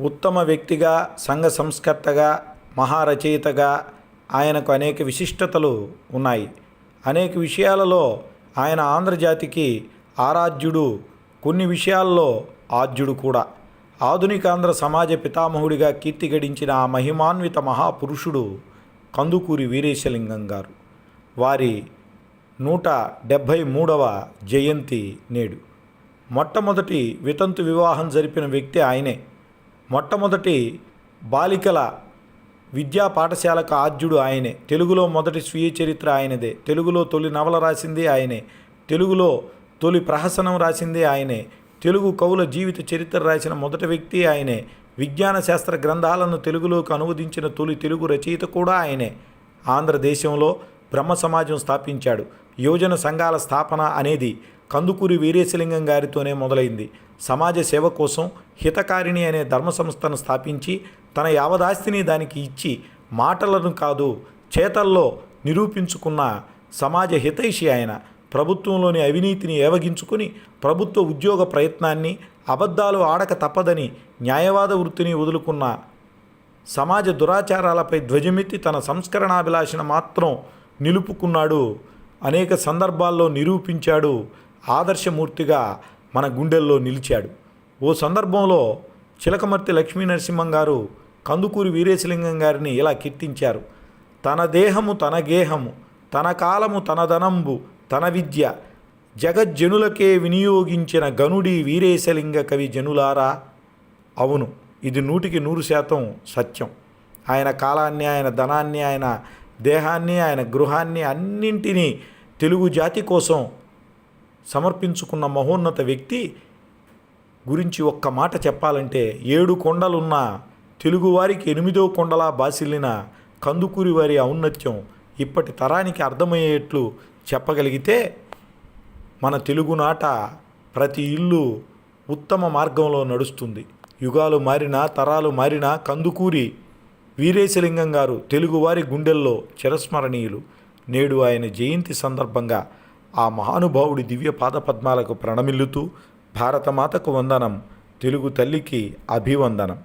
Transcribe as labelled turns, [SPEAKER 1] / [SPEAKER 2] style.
[SPEAKER 1] ఉత్తమ వ్యక్తిగా సంఘ సంస్కర్తగా మహారచయితగా ఆయనకు అనేక విశిష్టతలు ఉన్నాయి. అనేక విషయాలలో ఆయన ఆంధ్రజాతికి ఆరాధ్యుడు కొన్ని విషయాల్లో ఆద్యుడు కూడా. ఆధునిక ఆంధ్ర సమాజ పితామహుడిగా కీర్తి గడించిన ఆ మహిమాన్విత మహాపురుషుడు కందుకూరి వీరేశలింగం గారు. వారి నూట డెబ్భై మూడవ జయంతి నేడు. మొట్టమొదటి వితంతు వివాహం జరిపిన వ్యక్తి ఆయనే. మొట్టమొదటి బాలికల విద్యా పాఠశాలకు ఆద్యుడు ఆయనే. తెలుగులో మొదటి స్వీయ చరిత్ర ఆయనదే. తెలుగులో తొలి నవల రాసింది ఆయనే. తెలుగులో తొలి ప్రహసనం రాసింది ఆయనే. తెలుగు కవుల జీవిత చరిత్ర రాసిన మొదటి వ్యక్తి ఆయనే. విజ్ఞాన శాస్త్ర గ్రంథాలను తెలుగులోకి అనువదించిన తొలి తెలుగు రచయిత కూడా ఆయనే. ఆంధ్రదేశంలో బ్రహ్మ సమాజం స్థాపించాడు. యువజన సంఘాల స్థాపన అనేది కందుకూరి వీరేశలింగం గారితోనే మొదలైంది. సమాజ సేవ కోసం హితకారిణి అనే ధర్మ సంస్థను స్థాపించి తన యావదాస్తిని దానికి ఇచ్చి మాటలను కాదు చేతల్లో నిరూపించుకున్న సమాజ హితైషి ఆయన. ప్రభుత్వంలోని అవినీతిని ఏవగించుకుని ప్రభుత్వ ఉద్యోగ ప్రయత్నాన్ని అబద్ధాలు ఆడక తప్పదని న్యాయవాద వృత్తిని వదులుకున్న సమాజ దురాచారాలపై ధ్వజమెత్తి తన సంస్కరణాభిలాషను మాత్రం నిలుపుకున్నాడు. అనేక సందర్భాల్లో నిరూపించాడు. ఆదర్శమూర్తిగా మన గుండెల్లో నిలిచాడు. ఓ సందర్భంలో చిలకమర్తి లక్ష్మీ నరసింహం గారు కందుకూరి వీరేశలింగం గారిని ఇలా కీర్తించారు. తన దేహము తన గేహము తన కాలము తన ధనంబు తన విద్య. జగజ్జనులకే వినియోగించిన గనుడి వీరేశలింగ కవి జనులారా? అవును ఇది నూటికి నూరు శాతం సత్యం. ఆయన కాలాన్ని ఆయన ధనాన్ని ఆయన దేహాన్ని ఆయన గృహాన్ని అన్నింటినీ తెలుగు జాతి కోసం సమర్పించుకున్న మహోన్నత వ్యక్తి గురించి ఒక్క మాట చెప్పాలంటే ఏడు కొండలున్న తెలుగువారికి ఎనిమిదో కొండలా బాసిల్లిన కందుకూరి వారి ఔన్నత్యం ఇప్పటి తరానికి అర్థమయ్యేట్లు చెప్పగలిగితే మన తెలుగునాట ప్రతి ఇల్లు ఉత్తమ మార్గంలో నడుస్తుంది. యుగాలు మారినా తరాలు మారినా కందుకూరి వీరేశలింగం గారు తెలుగువారి గుండెల్లో చిరస్మరణీయులు. నేడు ఆయన జయంతి సందర్భంగా ఆ మహానుభావుడి దివ్య పాదపద్మాలకు ప్రణమిల్లుతూ భారతమాతకు వందనం తెలుగు తల్లికి అభివందనం.